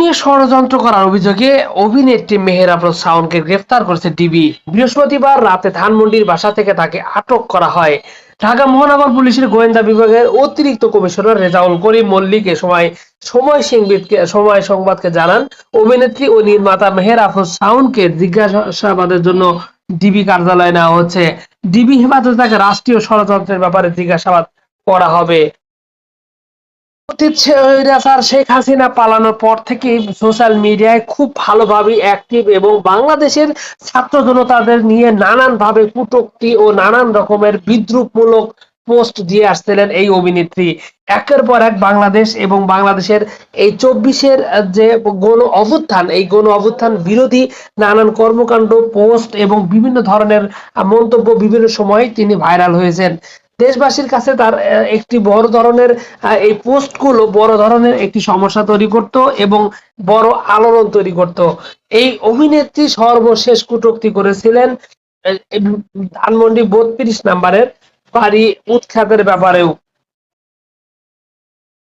নিয়ে ষড়যন্ত্র করার অভিযোগে অভিনেত্রী মেহের আফরোজ শাওনকে গ্রেফতার করেছে ডিবি বৃহস্পতিবার রাতে ধানমন্ডির বাসা থেকে তাকে আটক করা হয়। ঢাকা মহানগর পুলিশের গোয়েন্দা বিভাগের অতিরিক্ত কমিশনার রেজাউল করিম মল্লিক এ সময় সময় সংবাদকে সময় সংবাদকে জানান, অভিনেত্রী ও নির্মাতা মেহের আফরোজ শাওনকে জিজ্ঞাসাবাদের জন্য ডিবি কার্যালয়ে নেওয়া হচ্ছে। ডিবি হেফাজতে তাকে রাষ্ট্রীয় ষড়যন্ত্রের ব্যাপারে জিজ্ঞাসাবাদ করা হবে। অতীত স্বৈরাচার শেখ হাসিনা পালানোর পর থেকে সোশ্যাল মিডিয়ায় খুব ভালোভাবে অ্যাক্টিভ এবং বাংলাদেশের ছাত্র জনতাদের নিয়ে নানান ভাবে কটূক্তি ও নানান রকমের বিদ্রুপমূলক পোস্ট দিয়ে আসছিলেন এই অভিনেত্রী। একের পর এক বাংলাদেশ এবং বাংলাদেশের এই চব্বিশের যে গণ অভ্যুত্থান, এই গণ অভ্যুত্থান বিরোধী নানান কর্মকাণ্ড, পোস্ট এবং বিভিন্ন ধরনের মন্তব্য বিভিন্ন সময় তিনি ভাইরাল হয়েছেন। দেশবাসীর কাছে তার একটি বড় ধরনের এই পোস্টগুলো বড় ধরনের একটি সমস্যা তৈরি করত এবং বড় আলোড়ন তৈরি করত। এই অভিনেত্রী সর্বশেষ কুটোক্তি করেছিলেন ধানমন্ডি বত্রিশ নাম্বারের বাড়ি উৎখাতের ব্যাপারেও।